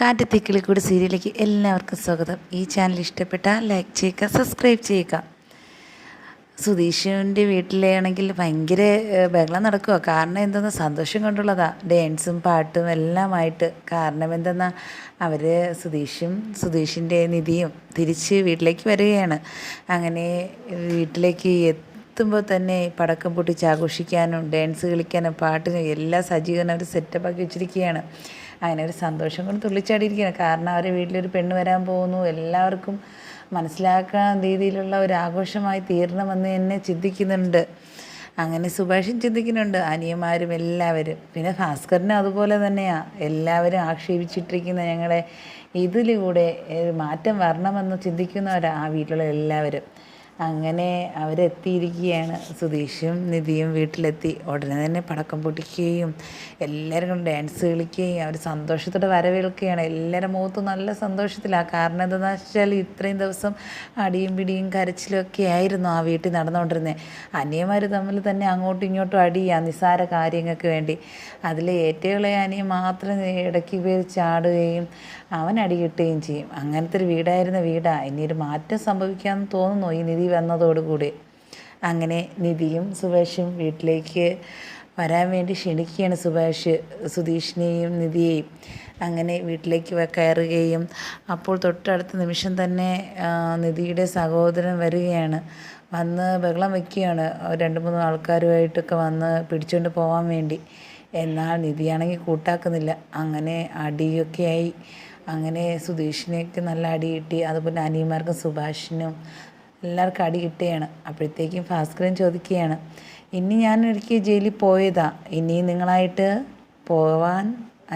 കാറ്റത്തിക്കിളി കൂടി സീരിയലിലേക്ക് എല്ലാവർക്കും സ്വാഗതം. ഈ ചാനൽ ഇഷ്ടപ്പെട്ടാൽ ലൈക്ക് ചെയ്യുക സബ്സ്ക്രൈബ് ചെയ്യുക. സുധീഷിന്റെ വീട്ടിലാണെങ്കിൽ ഭയങ്കര ബഹളം നടക്കുക കാരണം എന്തെന്ന് സന്തോഷം കൊണ്ടുള്ളതാ. ഡാൻസും പാട്ടും എല്ലാമായിട്ട്. കാരണം എന്തെന്നാൽ അവർ സുധീഷും സുധീഷിന്റെ നിധിയും തിരിച്ച് വീട്ടിലേക്ക് വരികയാണ്. അങ്ങനെ വീട്ടിലേക്ക് എത്തുമ്പോൾ തന്നെ പടക്കം പൊട്ടിച്ച് ആഘോഷിക്കാനും ഡാൻസ് കളിക്കാനും പാട്ടിനും എല്ലാ സജ്ജീകരണം അവർ സെറ്റപ്പാക്കി വെച്ചിരിക്കുകയാണ്. അങ്ങനെ ഒരു സന്തോഷം കൊണ്ട് തുള്ളിച്ചാടിയിരിക്കുകയാണ്. കാരണം അവരെ വീട്ടിലൊരു പെണ്ണ് വരാൻ പോകുന്നു. എല്ലാവർക്കും മനസ്സിലാക്കാൻ രീതിയിലുള്ള ഒരു ആഘോഷമായി തീരണമെന്ന് എന്നെ ചിന്തിക്കുന്നുണ്ട്. അങ്ങനെ സുഭാഷും ചിന്തിക്കുന്നുണ്ട്. അനിയന്മാരും എല്ലാവരും. പിന്നെ ഭാസ്കരനും അതുപോലെ തന്നെയാണ് എല്ലാവരും ആക്ഷേപിച്ചിട്ടിരിക്കുന്ന ഞങ്ങളെ ഇതിലൂടെ മാറ്റം വരണമെന്ന് ചിന്തിക്കുന്നവരാണ് ആ വീട്ടിലുള്ള എല്ലാവരും. അങ്ങനെ അവരെത്തിയിരിക്കുകയാണ്. സുധീഷും നിധിയും വീട്ടിലെത്തി. ഉടനെ തന്നെ പടക്കം പൊട്ടിക്കുകയും എല്ലാവരും കൊണ്ട് ഡാൻസ് കളിക്കുകയും അവർ സന്തോഷത്തോടെ വരവേൽക്കുകയാണ്. എല്ലാവരുടെ മുഖത്തും നല്ല സന്തോഷത്തിലാണ് കാരണം എന്താണെന്ന് വെച്ചാൽ ഇത്രയും ദിവസം അടിയും പിടിയും കരച്ചിലൊക്കെ ആയിരുന്നു ആ വീട്ടിൽ നടന്നുകൊണ്ടിരുന്നത് അനിയന്മാർ തമ്മിൽ തന്നെ അങ്ങോട്ടും ഇങ്ങോട്ടും അടിയാണ് നിസ്സാര കാര്യങ്ങൾക്ക് വേണ്ടി. അതിൽ ഏറ്റവും അനിയൻ മാത്രം ഇടയ്ക്ക് പേര് ചാടുകയും അവൻ അടി കിട്ടുകയും ചെയ്യും. അങ്ങനത്തെ ഒരു വീടായിരുന്ന വീടാ. ഇനി ഒരു മാറ്റം സംഭവിക്കാമെന്ന് തോന്നുന്നു ഈ നിധി വന്നതോടുകൂടി അങ്ങനെ നിധിയും സുഭാഷും വീട്ടിലേക്ക് വരാൻ വേണ്ടി ക്ഷണിക്കുകയാണ് സുഭാഷ് സുധീഷിനെയും നിധിയെയും. അങ്ങനെ വീട്ടിലേക്ക് കയറുകയും അപ്പോൾ തൊട്ടടുത്ത നിമിഷം തന്നെ നിധിയുടെ സഹോദരൻ വരികയാണ്. വന്ന് ബഹളം വയ്ക്കുകയാണ് രണ്ട് മൂന്ന് ആൾക്കാരുമായിട്ടൊക്കെ വന്ന് പിടിച്ചുകൊണ്ട് പോകാൻ വേണ്ടി. എന്നാൽ നിധിയാണെങ്കിൽ കൂട്ടാക്കുന്നില്ല. അങ്ങനെ അടിയൊക്കെയായി അങ്ങനെ സുധീഷിനെയൊക്കെ നല്ല അടി കിട്ടി. അതുപോലെ അനിയന്മാർക്കും സുഭാഷിനും എല്ലാവർക്കും അടി കിട്ടുകയാണ്. അപ്പോഴത്തേക്കും ഭാസ്കരൻ ചോദിക്കുകയാണ് ഇനി ഞാൻ ഒരിക്കൽ ജയിലിൽ പോയതാ? ഇനി നിങ്ങളായിട്ട് പോവാൻ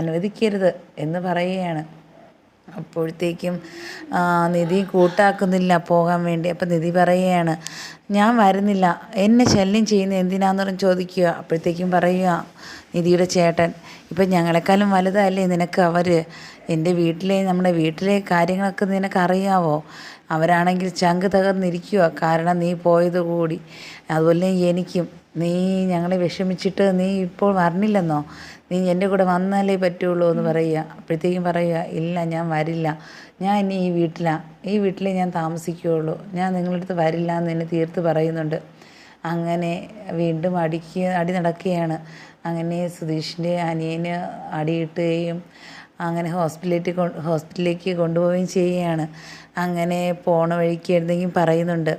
അനുവദിക്കരുത് എന്ന് പറയുകയാണ്. അപ്പോഴത്തേക്കും നിധി കൂട്ടാക്കുന്നില്ല പോകാൻ വേണ്ടി. അപ്പം നിധി പറയുകയാണ് ഞാൻ വരുന്നില്ല. എന്നെ ശല്യം ചെയ്യുന്ന എന്തിനാന്ന് പറഞ്ഞ് ചോദിക്കുക. അപ്പോഴത്തേക്കും പറയുക നിധിയുടെ ചേട്ടൻ ഇപ്പം ഞങ്ങളെക്കാളും വലുതല്ലേ നിനക്ക് അവർ എന്റെ വീട്ടിലെ നമ്മുടെ വീട്ടിലെ കാര്യങ്ങളൊക്കെ നിനക്ക് അറിയാവോ? അവരാണെങ്കിൽ ചങ്ക് തകർന്നിരിക്കുക. കാരണം നീ പോയത് കൂടി. അതുപോലെ എനിക്കും. നീ ഞങ്ങളെ വിഷമിച്ചിട്ട് നീ ഇപ്പോൾ വരണില്ലെന്നോ? നീ എന്റെ കൂടെ വന്നാലേ പറ്റുള്ളൂ എന്ന് പറയുക. അപ്പോഴത്തേക്കും പറയുക ഇല്ല ഞാൻ വരില്ല. ഞാൻ ഇനി ഈ വീട്ടിലാണ് ഈ വീട്ടിലേ ഞാൻ താമസിക്കുകയുള്ളൂ. ഞാൻ നിങ്ങളുടെ അടുത്ത് വരില്ല എന്ന് എന്നെ തീർത്ത് പറയുന്നുണ്ട്. അങ്ങനെ വീണ്ടും അടിക്ക് അടി നടക്കുകയാണ്. അങ്ങനെ സുധീഷിന്റെ അനിയന് അടിയിട്ടുകയും അങ്ങനെ ഹോസ്പിറ്റലിലേക്ക് ഹോസ്പിറ്റലിലേക്ക് കൊണ്ടുപോവുകയും ചെയ്യുകയാണ്. അങ്ങനെ പോണ വഴിക്ക് എന്തെങ്കിലും പറയുന്നുണ്ട്.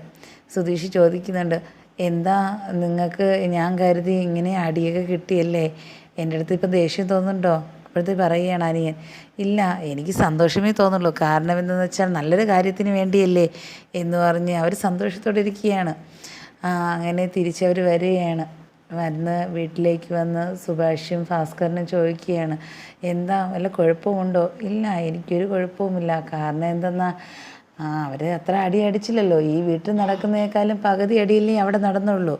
സുധീഷ് ചോദിക്കുന്നുണ്ട് എന്താ നിങ്ങൾക്ക് ഞാൻ കരുതി ഇങ്ങനെ അടിയൊക്കെ കിട്ടിയല്ലേ? എന്റെ അടുത്ത് ഇപ്പം ദേഷ്യം തോന്നുന്നുണ്ടോ? അപ്പോഴത്തെ പറയുകയാണ് അനിയൻ ഇല്ല എനിക്ക് സന്തോഷമേ തോന്നുള്ളൂ. കാരണം എന്തെന്ന് വെച്ചാൽ നല്ലൊരു കാര്യത്തിന് വേണ്ടിയല്ലേ എന്ന് പറഞ്ഞ് അവർ സന്തോഷത്തോടെ ഇരിക്കുകയാണ്. അങ്ങനെ തിരിച്ചവർ വരികയാണ്. വന്ന് വീട്ടിലേക്ക് വന്ന് സുഭാഷും ഭാസ്കറിനും ചോദിക്കുകയാണ് എന്താ വല്ല കുഴപ്പമുണ്ടോ? ഇല്ല എനിക്കൊരു കുഴപ്പവുമില്ല. കാരണം എന്തെന്നാ ആ അവർ അത്ര അടി അടിച്ചില്ലല്ലോ. ഈ വീട്ടിൽ നടക്കുന്നേക്കാളും പകുതി അടിയില്ലേ അവിടെ നടന്നുള്ളൂ.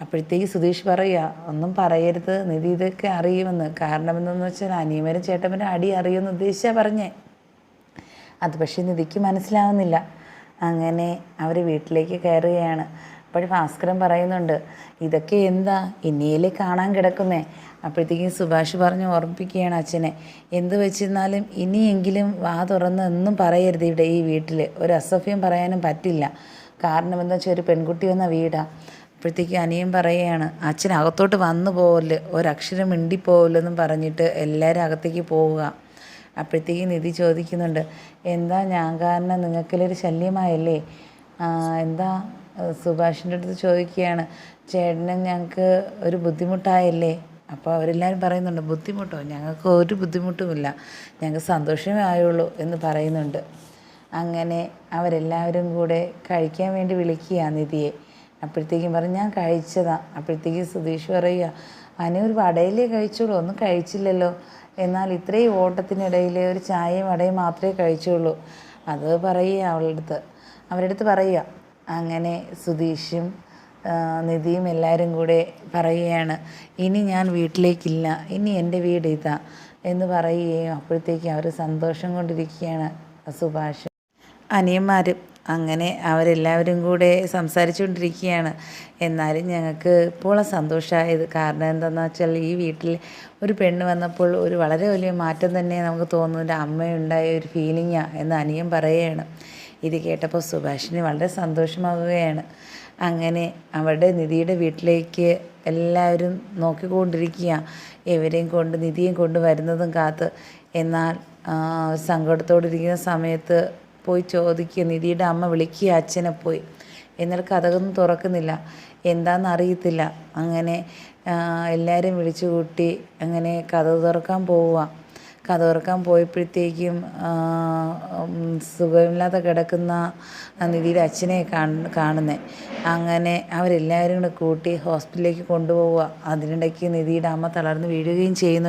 അപ്പോഴത്തേക്ക് സുധീഷ് പറയുക ഒന്നും പറയരുത്. നിധി ഇതൊക്കെ അറിയുമെന്ന്. കാരണം എന്തെന്ന് വെച്ചാൽ അനിയമരും ചേട്ടമ്മരും അടി അറിയുമെന്ന് ഉദ്ദേശിച്ചാൽ പറഞ്ഞേ. അത് പക്ഷേ നിധിക്ക് മനസ്സിലാവുന്നില്ല. അങ്ങനെ അവർ വീട്ടിലേക്ക് കയറുകയാണ്. അപ്പോൾ ഭാസ്കരൻ പറയുന്നുണ്ട് ഇതൊക്കെ എന്താ? ഇനിയിലെ കാണാൻ കിടക്കുന്നേ. അപ്പോഴത്തേക്കും സുഭാഷ് പറഞ്ഞ് ഓർമ്മിപ്പിക്കുകയാണ് അച്ഛനെ. എന്ത് വെച്ചിരുന്നാലും ഇനിയെങ്കിലും വാ തുറന്ന് എന്നും പറയരുത് ഇവിടെ ഈ വീട്ടിൽ ഒരു അസഭ്യം പറയാനും പറ്റില്ല. കാരണം എന്താ വെച്ചാൽ ഒരു പെൺകുട്ടി വന്ന വീടാണ് അപ്പോഴത്തേക്കും അനിയൻ പറയുകയാണ് അച്ഛൻ അകത്തോട്ട് വന്നു പോവല്ല്. ഒരക്ഷരം മിണ്ടിപ്പോവല്ലെന്നും പറഞ്ഞിട്ട് എല്ലാവരും അകത്തേക്ക് പോവുക. അപ്പോഴത്തേക്കും നിധി ചോദിക്കുന്നുണ്ട് എന്താ ഞാൻ കാരണം നിങ്ങൾക്കിലൊരു ശല്യമായല്ലേ? എന്താ? സുഭാഷിന്റെ അടുത്ത് ചോദിക്കുകയാണ് ചേട്ടന് ഞങ്ങൾക്ക് ഒരു ബുദ്ധിമുട്ടായല്ലേ? അപ്പോൾ അവരെല്ലാവരും പറയുന്നുണ്ട് ബുദ്ധിമുട്ടോ? ഞങ്ങൾക്ക് ഒരു ബുദ്ധിമുട്ടുമില്ല. ഞങ്ങൾക്ക് സന്തോഷമേ ആയുള്ളൂ എന്ന് പറയുന്നുണ്ട്. അങ്ങനെ അവരെല്ലാവരും കൂടെ കഴിക്കാൻ വേണ്ടി വിളിക്കുക നിധിയെ. അപ്പോഴത്തേക്കും പറഞ്ഞു ഞാൻ കഴിച്ചതാ. അപ്പോഴത്തേക്കും സുധീഷ് പറയുക അനു ഒരു വടയിലേ കഴിച്ചുള്ളൂ ഒന്നും കഴിച്ചില്ലല്ലോ. എന്നാൽ ഇത്രയും ഓട്ടത്തിനിടയിൽ ഒരു ചായയും വടയും മാത്രമേ കഴിച്ചുള്ളൂ. അത് പറയുക അവളുടെ അടുത്ത്. അവരുടെ അടുത്ത് പറയുക അങ്ങനെ സുധീഷും നിധിയും എല്ലാവരും കൂടെ പറയുകയാണ് ഇനി ഞാൻ വീട്ടിലേക്കില്ല ഇനി എന്റെ വീട് ഇതാ എന്ന് പറയുകയും അപ്പോഴത്തേക്കും അവർ സന്തോഷം കൊണ്ടിരിക്കുകയാണ് സുഭാഷ്. അനിയന്മാരും അങ്ങനെ അവരെല്ലാവരും കൂടെ സംസാരിച്ചുകൊണ്ടിരിക്കുകയാണ്. എന്നാലും ഞങ്ങൾക്ക് ഇപ്പോൾ സന്തോഷമായത് കാരണം എന്താണെന്ന് വെച്ചാൽ ഈ വീട്ടിൽ ഒരു പെണ്ണ് വന്നപ്പോൾ ഒരു വളരെ വലിയ മാറ്റം തന്നെ നമുക്ക് തോന്നുന്നുണ്ട് അമ്മയുണ്ടായ ഒരു ഫീലിങ്ങാണ് എന്ന് അനിയൻ പറയുകയാണ്. ഇത് കേട്ടപ്പോൾ സുഭാഷിന് വളരെ സന്തോഷമാവുകയാണ്. അങ്ങനെ അവരുടെ നിധിയുടെ വീട്ടിലേക്ക് എല്ലാവരും നോക്കിക്കൊണ്ടിരിക്കുക ഇവരെയും കൊണ്ട് നിധിയും കൊണ്ട് വരുന്നതും കാത്ത്. എന്നാൽ സങ്കടത്തോടിരിക്കുന്ന സമയത്ത് പോയി ചോദിക്കുക നിധിയുടെ അമ്മ വിളിക്കുക അച്ഛനെ പോയി. എന്നാൽ കഥകൊന്നും തുറക്കുന്നില്ല. എന്താണെന്ന് അറിയത്തില്ല. അങ്ങനെ എല്ലാവരും വിളിച്ചു കൂട്ടി അങ്ങനെ കഥ തുറക്കാൻ പോവുക. കഥ തുറക്കാൻ പോയപ്പോഴത്തേക്കും സുഖമില്ലാതെ കിടക്കുന്ന നിധിയുടെ അച്ഛനെ കാണുന്നത് അങ്ങനെ അവരെല്ലാവരും കൂടെ കൂട്ടി ഹോസ്പിറ്റലിലേക്ക് കൊണ്ടുപോവുക. അതിനിടയ്ക്ക് നിധിയുടെ അമ്മ തളർന്ന് വീഴുകയും ചെയ്യുന്നു.